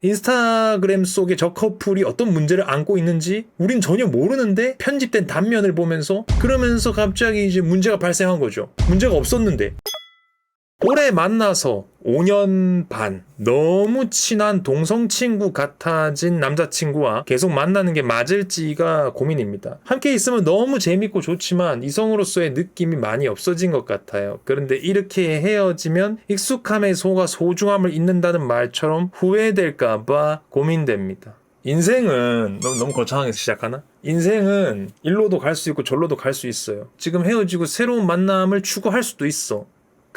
인스타그램 속에 저 커플이 어떤 문제를 안고 있는지 우린 전혀 모르는데 편집된 단면을 보면서 그러면서 갑자기 이제 문제가 발생한 거죠. 문제가 없었는데 올해 만나서 5년 반 너무 친한 동성 친구 같아진 남자친구와 계속 만나는 게 맞을지가 고민입니다. 함께 있으면 너무 재밌고 좋지만 이성으로서의 느낌이 많이 없어진 것 같아요. 그런데 이렇게 헤어지면 익숙함에 속아 소중함을 잊는다는 말처럼 후회될까봐 고민됩니다. 인생은 너무, 너무 거창하게 시작하나? 인생은 일로도 갈 수 있고 절로도 갈 수 있어요. 지금 헤어지고 새로운 만남을 추구할 수도 있어.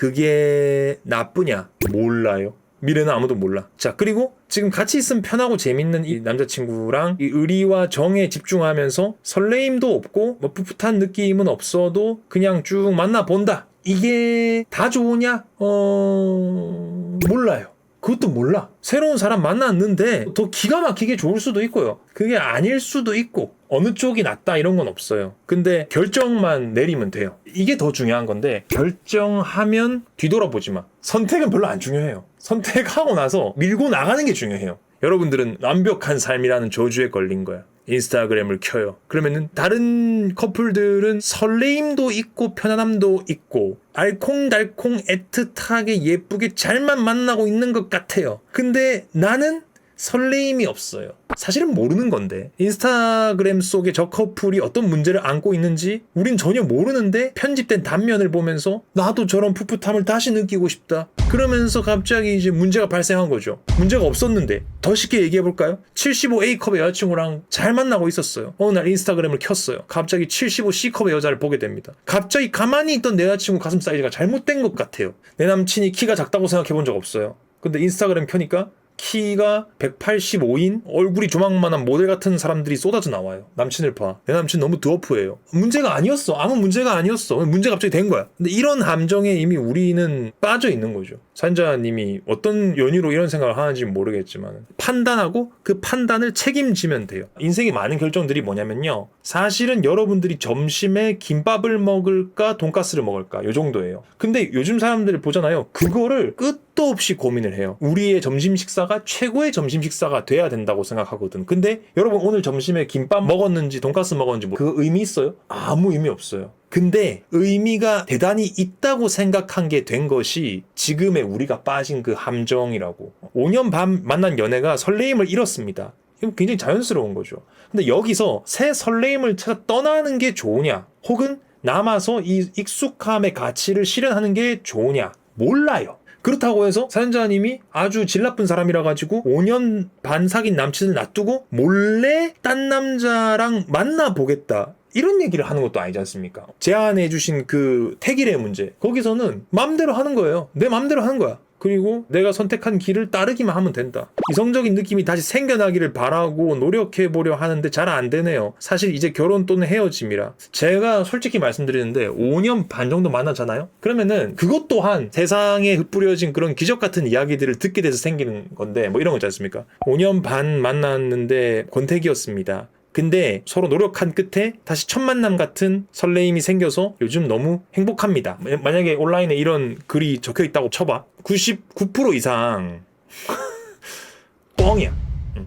그게 나쁘냐? 몰라요. 미래는 아무도 몰라. 자, 그리고 지금 같이 있으면 편하고 재밌는 이 남자친구랑 이 의리와 정에 집중하면서 설레임도 없고 뭐 풋풋한 느낌은 없어도 그냥 쭉 만나본다. 이게 다 좋으냐? 어, 몰라요. 그것도 몰라. 새로운 사람 만났는데 더 기가 막히게 좋을 수도 있고요. 그게 아닐 수도 있고 어느 쪽이 낫다 이런 건 없어요. 근데 결정만 내리면 돼요. 이게 더 중요한 건데 결정하면 뒤돌아보지 마. 선택은 별로 안 중요해요. 선택하고 나서 밀고 나가는 게 중요해요. 여러분들은 완벽한 삶이라는 저주에 걸린 거야. 인스타그램을 켜요. 그러면은 다른 커플들은 설레임도 있고 편안함도 있고 알콩달콩 애틋하게 예쁘게 잘만 만나고 있는 것 같아요. 근데 나는 설레임이 없어요. 사실은 모르는 건데 인스타그램 속에 저 커플이 어떤 문제를 안고 있는지 우린 전혀 모르는데 편집된 단면을 보면서 나도 저런 풋풋함을 다시 느끼고 싶다. 그러면서 갑자기 이제 문제가 발생한 거죠. 문제가 없었는데 더 쉽게 얘기해 볼까요? 75A컵의 여자친구랑 잘 만나고 있었어요. 어느 날 인스타그램을 켰어요. 갑자기 75C컵의 여자를 보게 됩니다. 갑자기 가만히 있던 내 여자친구 가슴 사이즈가 잘못된 것 같아요. 내 남친이 키가 작다고 생각해 본 적 없어요. 근데 인스타그램 켜니까 키가 185인 얼굴이 조망만한 모델 같은 사람들이 쏟아져 나와요. 남친을 봐. 내 남친 너무 드워프예요. 문제가 아니었어. 아무 문제가 아니었어. 문제가 갑자기 된 거야. 근데 이런 함정에 이미 우리는 빠져 있는 거죠. 산자님이 어떤 연유로 이런 생각을 하는지 모르겠지만 판단하고 그 판단을 책임지면 돼요. 인생의 많은 결정들이 뭐냐면요. 사실은 여러분들이 점심에 김밥을 먹을까 돈가스를 먹을까 요 정도예요. 근데 요즘 사람들 보잖아요. 그거를 끝 도 없이 고민을 해요. 우리의 점심 식사가 최고의 점심 식사가 돼야 된다고 생각하거든. 근데 여러분 오늘 점심에 김밥 먹었는지 돈가스 먹었는지 뭐 그 의미 있어요? 아무 의미 없어요. 근데 의미가 대단히 있다고 생각한 게 된 것이 지금의 우리가 빠진 그 함정이라고. 5년 반 만난 연애가 설레임을 잃었습니다. 이거 굉장히 자연스러운 거죠. 근데 여기서 새 설레임을 찾아 떠나는 게 좋으냐? 혹은 남아서 이 익숙함의 가치를 실현하는 게 좋으냐? 몰라요. 그렇다고 해서 사연자님이 아주 질 나쁜 사람이라 가지고 5년 반 사귄 남친을 놔두고 몰래 딴 남자랑 만나보겠다. 이런 얘기를 하는 것도 아니지 않습니까? 제안해 주신 그 택일의 문제. 거기서는 맘대로 하는 거예요. 내 맘대로 하는 거야. 그리고 내가 선택한 길을 따르기만 하면 된다. 이성적인 느낌이 다시 생겨나기를 바라고 노력해 보려 하는데 잘 안 되네요. 사실 이제 결혼 또는 헤어짐이라. 제가 솔직히 말씀드리는데 5년 반 정도 만나잖아요? 그러면은 그것 또한 세상에 흩뿌려진 그런 기적 같은 이야기들을 듣게 돼서 생기는 건데 뭐 이런 거 있지 않습니까? 5년 반 만났는데 권태기였습니다. 근데 서로 노력한 끝에 다시 첫 만남 같은 설레임이 생겨서 요즘 너무 행복합니다. 만약에 온라인에 이런 글이 적혀 있다고 쳐봐. 99% 이상 뻥이야.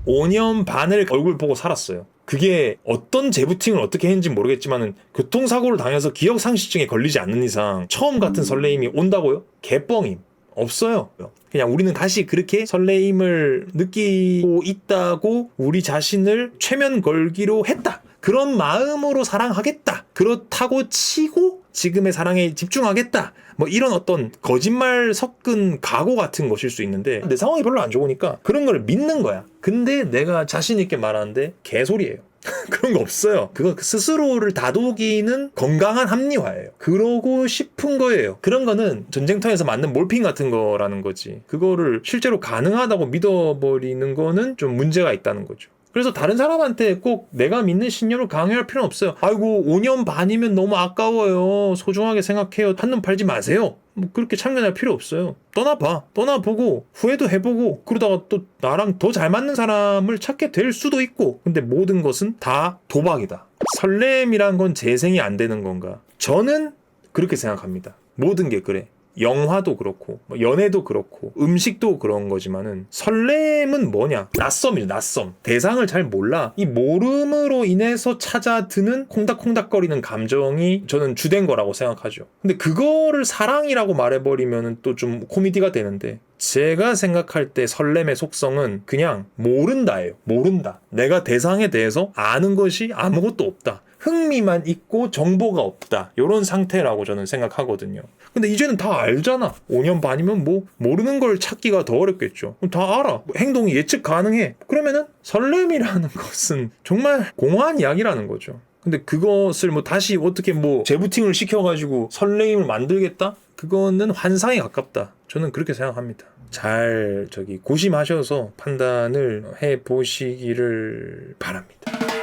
5년 반을 얼굴 보고 살았어요. 그게 어떤 재부팅을 어떻게 했는지 모르겠지만은 교통사고를 당해서 기억상실증에 걸리지 않는 이상 처음 같은 설레임이 온다고요? 개뻥임. 없어요. 그냥 우리는 다시 그렇게 설레임을 느끼고 있다고 우리 자신을 최면 걸기로 했다. 그런 마음으로 사랑하겠다. 그렇다고 치고 지금의 사랑에 집중하겠다. 뭐 이런 어떤 거짓말 섞은 각오 같은 것일 수 있는데 내 상황이 별로 안 좋으니까 그런 걸 믿는 거야. 근데 내가 자신 있게 말하는데 개소리예요. 그런 거 없어요. 그거 스스로를 다독이는 건강한 합리화예요. 그러고 싶은 거예요. 그런 거는 전쟁터에서 맞는 몰핀 같은 거라는 거지. 그거를 실제로 가능하다고 믿어버리는 거는 좀 문제가 있다는 거죠. 그래서 다른 사람한테 꼭 내가 믿는 신념을 강요할 필요는 없어요. 아이고, 5년 반이면 너무 아까워요. 소중하게 생각해요. 한눈 팔지 마세요. 뭐 그렇게 참견할 필요 없어요. 떠나봐. 떠나보고 후회도 해보고 그러다가 또 나랑 더 잘 맞는 사람을 찾게 될 수도 있고 근데 모든 것은 다 도박이다. 설렘이란 건 재생이 안 되는 건가? 저는 그렇게 생각합니다. 모든 게 그래. 영화도 그렇고 뭐 연애도 그렇고 음식도 그런 거지만은 설렘은 뭐냐? 낯섦이죠 낯섦 대상을 잘 몰라. 이 모름으로 인해서 찾아드는 콩닥콩닥거리는 감정이 저는 주된 거라고 생각하죠. 근데 그거를 사랑이라고 말해버리면 또좀 코미디가 되는데 제가 생각할 때 설렘의 속성은 그냥 모른다예요. 모른다. 내가 대상에 대해서 아는 것이 아무것도 없다. 흥미만 있고 정보가 없다. 이런 상태라고 저는 생각하거든요. 근데 이제는 다 알잖아. 5년 반이면 뭐 모르는 걸 찾기가 더 어렵겠죠. 다 알아. 뭐 행동이 예측 가능해. 그러면은 설렘이라는 것은 정말 공허한 이야기라는 거죠. 근데 그것을 뭐 다시 어떻게 뭐 재부팅을 시켜가지고 설레임을 만들겠다? 그거는 환상에 가깝다. 저는 그렇게 생각합니다. 잘 저기 고심하셔서 판단을 해 보시기를 바랍니다.